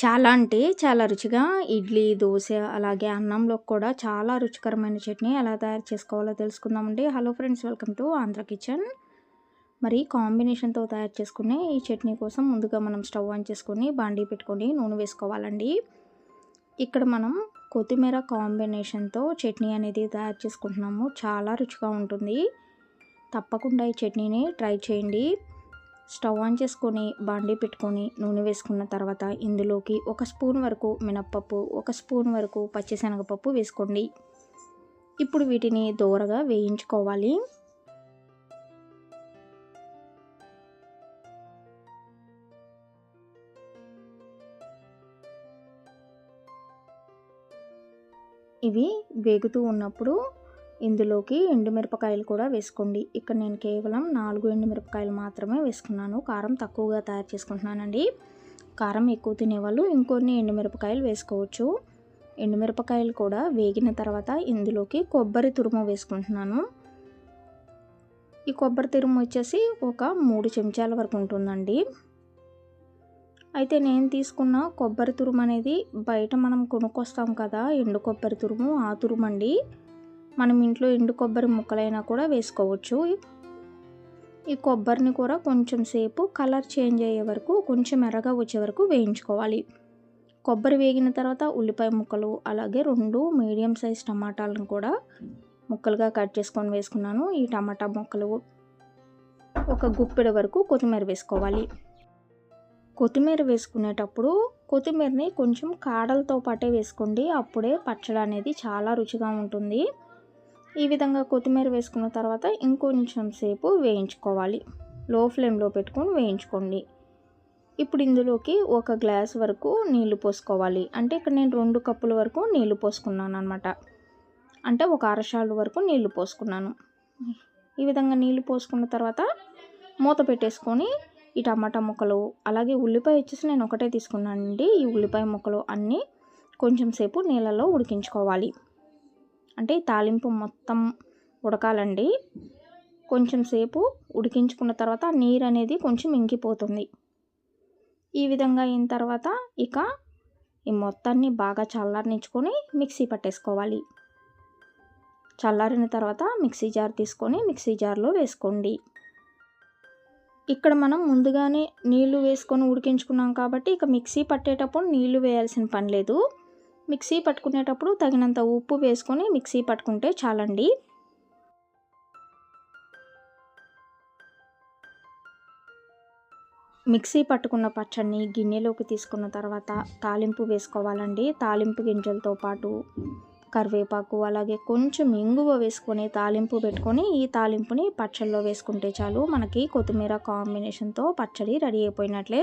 చాలా అంటే చాలా రుచిగా ఇడ్లీ దోశ అలాగే అన్నంలో కూడా చాలా రుచికరమైన చట్నీ ఎలా తయారు చేసుకోవాలో తెలుసుకుందామండి. Hello friends welcome to Andhra kitchen. మరి కాంబినేషన్తో తయారు చేసుకునే ఈ చట్నీ కోసం ముందుగా మనం స్టవ్ ఆన్ చేసుకొని బాండీ పెట్టుకొని నూనె వేసుకోవాలండి. ఇక్కడ మనం కొత్తిమీర కాంబినేషన్తో చట్నీ అనేది తయారు చేసుకుంటున్నాము. చాలా రుచిగా ఉంటుంది. తప్పకుండా ఈ చట్నీని ట్రై చేయండి. స్టవ్ ఆన్ చేసుకొని బాండీ పెట్టుకొని నూనె వేసుకున్న తర్వాత ఇందులోకి ఒక స్పూన్ వరకు మినప్పప్పు ఒక స్పూన్ వరకు పచ్చిశనగపప్పు వేసుకోండి. ఇప్పుడు వీటిని దోరగా వేయించుకోవాలి. ఇవి వేగుతూ ఉన్నప్పుడు ఇందులోకి ఎండుమిరపకాయలు కూడా వేసుకోండి. ఇక్కడ నేను కేవలం నాలుగు ఎండుమిరపకాయలు మాత్రమే వేసుకున్నాను. కారం తక్కువగా తయారు చేసుకుంటున్నానండి. కారం ఎక్కువ తినేవాళ్ళు ఇంకొన్ని ఎండుమిరపకాయలు వేసుకోవచ్చు. ఎండుమిరపకాయలు కూడా వేగిన తర్వాత ఇందులోకి కొబ్బరి తురుము వేసుకుంటున్నాను. ఈ కొబ్బరి తురుము వచ్చేసి ఒక మూడు చెంచాల వరకు ఉంటుందండి. అయితే నేను తీసుకున్న కొబ్బరి తురుము అనేది బయట మనం కొనుక్కొస్తాం కదా ఎండు కొబ్బరి తురుము ఆ తురుము అండి మనం ఇంట్లో ఎండు కొబ్బరి ముక్కలైనా కూడా వేసుకోవచ్చు. ఈ కొబ్బరిని కూడా కొంచెం సేపు కలర్ చేంజ్ అయ్యే వరకు కొంచెం ఎర్రగా వచ్చే వరకు వేయించుకోవాలి. కొబ్బరి వేగిన తర్వాత ఉల్లిపాయ ముక్కలు అలాగే రెండు మీడియం సైజ్ టమాటాలను కూడా ముక్కలుగా కట్ చేసుకొని వేసుకున్నాను. ఈ టమాటా ముక్కలు ఒక గుప్పెడ వరకు కొత్తిమీర వేసుకోవాలి. కొత్తిమీర వేసుకునేటప్పుడు కొత్తిమీరని కొంచెం కాడలతో పాటే వేసుకోండి. అప్పుడే పచ్చడి అనేది చాలా రుచిగా ఉంటుంది. ఈ విధంగా కొత్తిమీర వేసుకున్న తర్వాత ఇంకొంచెం సేపు వేయించుకోవాలి. లో ఫ్లేమ్లో పెట్టుకొని వేయించుకోండి. ఇప్పుడు ఇందులోకి ఒక గ్లాస్ వరకు నీళ్ళు పోసుకోవాలి. అంటే ఇక్కడ నేను రెండు కప్పుల వరకు నీళ్ళు పోసుకున్నాను అనమాట అంటే ఒక అరషాలు వరకు నీళ్ళు పోసుకున్నాను. ఈ విధంగా నీళ్ళు పోసుకున్న తర్వాత మూత పెట్టేసుకొని ఈ టమాటా ముక్కలు అలాగే ఉల్లిపాయ వచ్చేసి నేను ఒకటే తీసుకున్నానండి. ఈ ఉల్లిపాయ ముక్కలు అన్నీ కొంచెం సేపు నీళ్ళలో ఉడికించుకోవాలి. అంటే తాలింపు మొత్తం ఉడకాలండి. కొంచెం సేపు ఉడికించుకున్న తర్వాత నీరు అనేది కొంచెం ఇంకిపోతుంది. ఈ విధంగా అయిన తర్వాత ఇక ఈ మొత్తాన్ని బాగా చల్లారనించుకొని మిక్సీ పట్టేసుకోవాలి. చల్లారిన తర్వాత మిక్సీ జార్ తీసుకొని మిక్సీ జార్లో వేసుకోండి. ఇక్కడ మనం ముందుగానే నీళ్ళు వేసుకొని ఉడికించుకున్నాం కాబట్టి ఇక మిక్సీ పట్టేటప్పుడు నీళ్ళు వేయాల్సిన పని లేదు. మిక్సీ పట్టుకునేటప్పుడు తగినంత ఉప్పు వేసుకొని మిక్సీ పట్టుకుంటే చాలండి. మిక్సీ పట్టుకున్న పచ్చడిని గిన్నెలోకి తీసుకున్న తర్వాత తాలింపు వేసుకోవాలండి. తాలింపు గింజలతో పాటు కరివేపాకు అలాగే కొంచెం ఇంగువ వేసుకొని తాలింపు పెట్టుకొని ఈ తాలింపుని పచ్చడిలో వేసుకుంటే చాలు మనకి కొత్తిమీర కాంబినేషన్తో పచ్చడి రెడీ అయిపోయినట్లే.